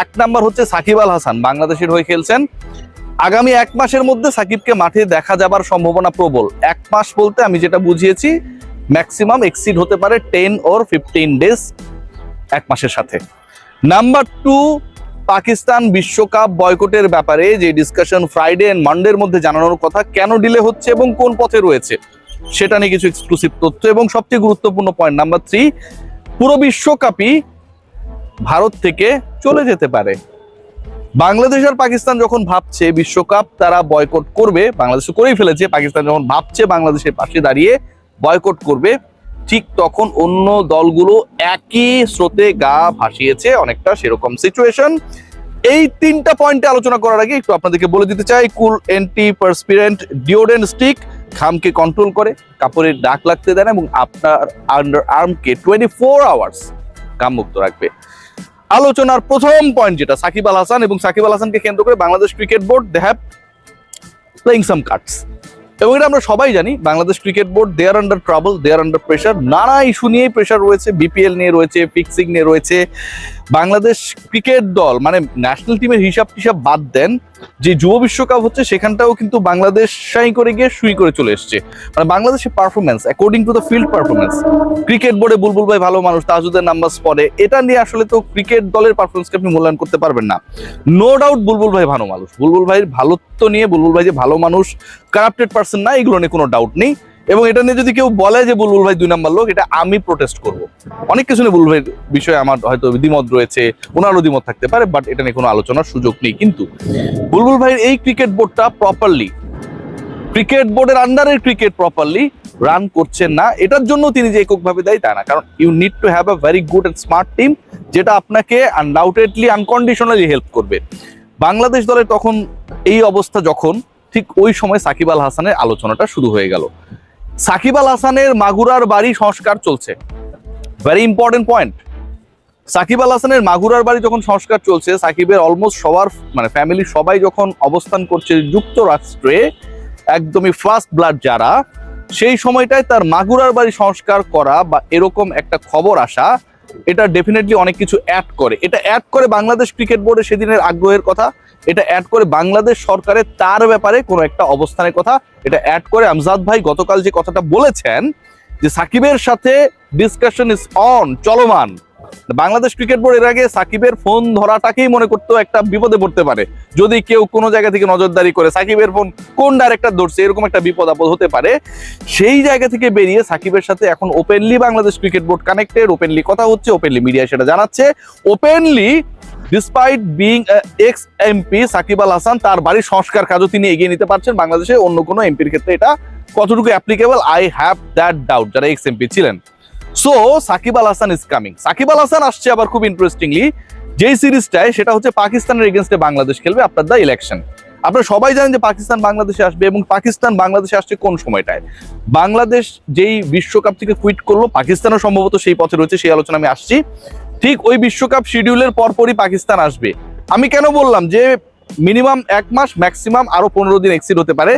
এক নাম্বার হচ্ছে সাকিব আল হাসান, বাংলাদেশের হয়ে খেলছেন। আগামী এক মাসের মধ্যে সাকিবকে মাঠে দেখা যাবার সম্ভাবনা প্রবল। এক মাস বলতে আমি যেটা বুঝিয়েছি ম্যাক্সিমাম এক্সিড হতে পারে টেন ওর ফিফটিন ডেজ এক মাসের সাথে। নাম্বার টু পাকিস্তান বিশ্বকাপ বয়কটের ব্যাপারে যে ডিসকাশন ফ্রাইডে অ্যান্ড মানডের মধ্যে জানানোর কথা, কেন ডিলে হচ্ছে এবং কোন পথে রয়েছে, সেটা নিয়ে কিছু এক্সক্লুসিভ তথ্য এবং সবচেয়ে গুরুত্বপূর্ণ পয়েন্ট নাম্বার থ্রি পুরো বিশ্বকাপই ভারত থেকে চলে যেতে পারে। বাংলাদেশ আর পাকিস্তান যখন ভাবছে বিশ্বকাপ, তারা বয়কট করবে। বাংলাদেশ করেই ফেলেছে। পাকিস্তান যখন ভাবছে বাংলাদেশের পাশে দাঁড়িয়ে বয়কট করবে, ঠিক তখন অন্য দলগুলো একই স্রোতে গা ভাসিয়েছে অনেকটা সেরকম সিচুয়েশন এই তিনটা পয়েন্টে আলোচনা করার আগে একটু আপনাদেরকে বলে দিতে চাই cool antiperspirant deodorant stick ঘামকে কন্ট্রোল করে কাপড়ের ডাক লাগতে দেয় না এবং আপনার আন্ডার আর্মকে টোয়েন্টি ফোর আওয়ার্স ঘাম মুক্ত রাখবে। আলোচনার প্রথম পয়েন্ট যেটা, সাকিব আল হাসান এবং সাকিব আল হাসানকে কেন্দ্র করে Bangladesh cricket board they have playing some cards এবং এটা আমরা সবাই জানি, Bangladesh cricket board they're under trouble they're under pressure নানা ইস্যু নিয়েই প্রেশার রয়েছে বিপিএল নিয়ে রয়েছে ফিক্সিং নিয়ে রয়েছে। বাংলাদেশ ক্রিকেট দল মানে ন্যাশনাল টিমের হিসাব টিসাব বাদ দেন, যে যুব বিশ্বকাপ হচ্ছে, সেখানটাও কিন্তু বাংলাদেশ সাই করে গিয়ে সুই করে চলে এসছে। মানে বাংলাদেশের performance according to the field performance cricket বোর্ডে বুলবুল ভাই ভালো মানুষ তাজুদের নাম্বার পড়ে এটা নিয়ে আসলে তো ক্রিকেট দলের পারফরমেন্সকে আপনি মূল্যায়ন করতে পারবেন না। নো ডাউট বুলবুল ভাই ভালো মানুষ, বুলবুল ভাইয়ের ভালোত্ব নিয়ে, বুলবুল ভাই যে ভালো মানুষ কারাপ্টেড পার্সন না, এগুলো নিয়ে কোনো ডাউট নেই। এবং এটা নিয়ে যদি কেউ বলে যে বুলবুল ভাই দুই নাম্বার লোক, এটা আমি প্রোটেস্ট করব। অনেক কিছু নিয়ে বুলবুল ভাইয়ের বিষয়ে আমার হয়তো দ্বিমত রয়েছে, ওনারও দ্বিমত থাকতে পারে বাট এটা নিয়ে কোনো আলোচনার সুযোগ নেই। কিন্তু বুলবুল ভাইয়ের এই ক্রিকেট বোর্ডটা প্রপারলি ক্রিকেট বোর্ডের আন্ডারের ক্রিকেট প্রপারলি রান করছেন না, এটার জন্য তিনি যে এককভাবে দেয় তা না। কারণ you need to have a very good and smart team যেটা আপনাকে আনডাউটেডলি আনকন্ডিশনালি হেল্প করবে। বাংলাদেশ দলের তখন এই অবস্থা যখন ঠিক ওই সময় সাকিব আল হাসানের আলোচনাটা শুরু হয়ে গেল। সাকিব আল হাসানের মাগুরার বাড়ি সংস্কার চলছে। Very important point Shakib Al হাসানের মাগুরার বাড়ি যখন সংস্কার চলছে, সাকিবের অলমোস্ট সবার মানে ফ্যামিলি সবাই যখন অবস্থান করছে যুক্তরাষ্ট্রে, একদমই ফার্স্ট ব্লাড যারা, সেই সময়টায় তার মাগুরার বাড়ি সংস্কার করা বা এরকম একটা খবর আসা এটা ডেফিনেটলি অনেক কিছু অ্যাড করে। এটা অ্যাড করে বাংলাদেশ ক্রিকেট বোর্ডে সেদিনের আগ্রহের কথা, এটা অ্যাড করে বাংলাদেশ সরকারের তার ব্যাপারে কোনো একটা অবস্থানের কথা, এটা অ্যাড করে আমজাদ ভাই গতকাল যে কথাটা বলেছেন, যে সাকিবের সাথে ডিসকাশন ইজ অন চলমান। বাংলাদেশ ক্রিকেট বোর্ড এর আগে সাকিবের ফোন ধরাটাকেই মনে করতো একটা বিপদে পড়তে পারে। যদি কেউ কোনো জায়গা থেকে নজরদারি করে সাকিবের ফোন, কোন ডাইরেক্টর ধরছে, এরকম একটা বিপদ আপদ হতে পারে। সেই জায়গা থেকে বেরিয়ে সাকিবের সাথে এখন openly Bangladesh cricket board connected openly কথা হচ্ছে ওপেনলি মিডিয়া সেটা জানাচ্ছে। Openly despite being ex MP Shakib Al Hasan, তার বাড়ির সংস্কার কাজও তিনি এগিয়ে নিতে পারছেন বাংলাদেশে। অন্য কোনো এমপির ক্ষেত্রে এটা কতটুকু applicable I have that doubt যারা এক্স এমপি ছিলেন। So Shakib Al Hasan is coming Shakib Al Hasan আসছে আবার খুব ইন্টারেস্টিংলি যেই সিরিজটায় সেটা হচ্ছে পাকিস্তানের এগেনস্টে বাংলাদেশ খেলবে আপনার দ্য ইলেকশন আপনারা সবাই জানেন যে পাকিস্তান বাংলাদেশে আসবে এবং পাকিস্তান বাংলাদেশে আসছে কোন সময়টায়? বাংলাদেশ যেই বিশ্বকাপ থেকে কুইট করল, পাকিস্তানও সম্ভবত সেই পথে রয়েছে, সেই আলোচনা আমি আসছি। ঠিক ওই বিশ্বকাপ শিডিউলের পরপরই পাকিস্তান আসবে। আমি কেন বললাম যে মিনিমাম এক মাস ম্যাক্সিমাম আরও পনেরো দিন এক্সিড হতে পারে।